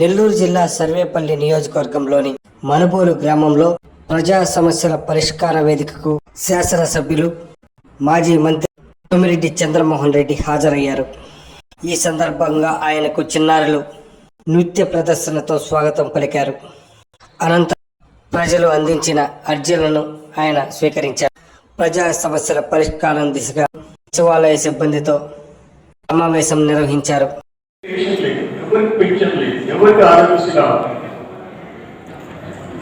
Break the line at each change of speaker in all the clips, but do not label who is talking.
నెల్లూరు జిల్లా సర్వేపల్లి నియోజకవర్గంలోని మనుబోలు గ్రామంలో ప్రజా సమస్యల పరిష్కార వేదికకు శాసనసభ్యులు మాజీ మంత్రి సోమిరెడ్డి చంద్రమోహన్ రెడ్డి హాజరయ్యారు. ఈ సందర్భంగా ఆయనకు చిన్నారులు నృత్య ప్రదర్శనతో స్వాగతం పలికారు. అనంతరం ప్రజలు అందించిన అర్జీలను ఆయన స్వీకరించారు. ప్రజా సమస్యల పరిష్కారం దిశగా సచివాలయ సిబ్బందితో సమావేశం నిర్వహించారు.
ఎటువంటి లేదు ఎవరికి ఆరోగ్యశ్రీ కావాలి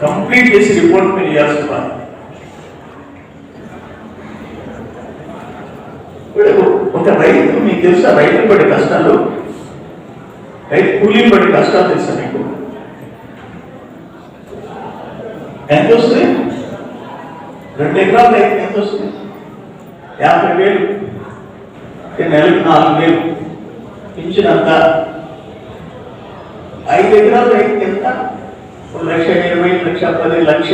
కంప్లీట్ చేసి రిపోర్ట్ మీరు ఇవ్వాల్సిన పని. ఇప్పుడు ఒక రైతు మీకు తెలుసా రైతు పడే కష్టాలు? రైతు కూలీలు పడే కష్టాలు తెలుసా మీకు? ఎంత వస్తుంది? రెండు ఎకరాలు రైతు ఎంత వస్తుంది? యాభై వేలు నెలకు నాలుగు వేలు. పింఛనంత ఐదు ఎకరాలు రైతు ఎంత? ఒక లక్ష ఇరవై లక్ష పది లక్ష.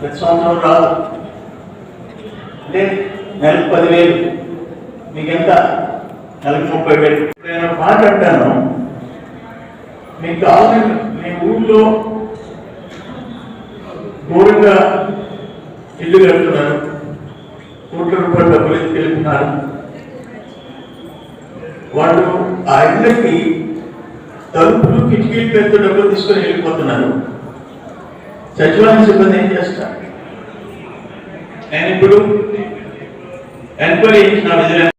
ప్రతి సంవత్సరం రాదు. అంటే నెలకు పదివేలు. మీకు ఎంత నెలకు ముప్పై వేలు. నేను మాట అంటాను. మీకు కావాలని మీ ఊళ్ళో దూరంగా ఇల్లు కడుతున్నారు. కోట్ల రూపాయలు డబ్బులు తెలుపుతున్నారు వాళ్ళు ఆ ఇళ్ళకి తలుపులు కిటికీలు పెద్ద డబ్బులు తీసుకొని వెళ్ళిపోతున్నారు సచివాలయ సిబ్బంది ఏం చేస్తారు? నేను ఇప్పుడు ఎంక్వైరీ చేసిన విజిలెన్స్